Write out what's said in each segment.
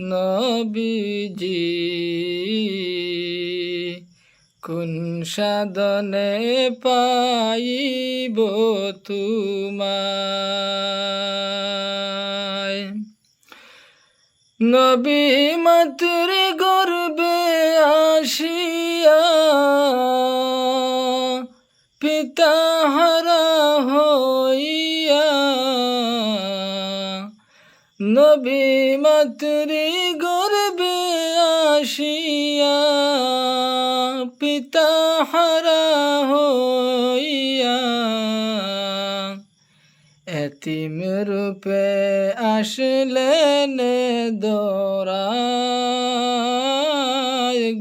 নবীজি কোন সাধনে পাইব তোমায়? নবী মাতৃ গর্বে আসিয়া পিতা হারা হইয়া নবী মাতৃ গর্বে আসিয়া পিতা হারা হইয়া এতিম রূপে আসলেন দোরায়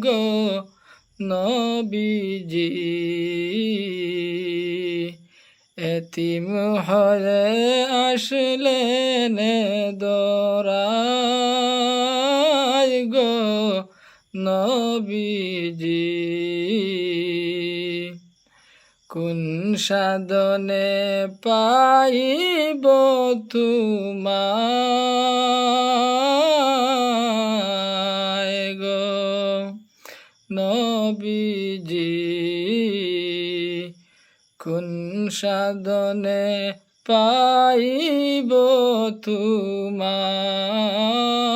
গো নবীজি। এতিম হয়ে আসলেন দোরায় গো নবীজি। কোন সাধনে পাইব তোমায় গো নবীজি? কোন সাধনে পাইব তোমায়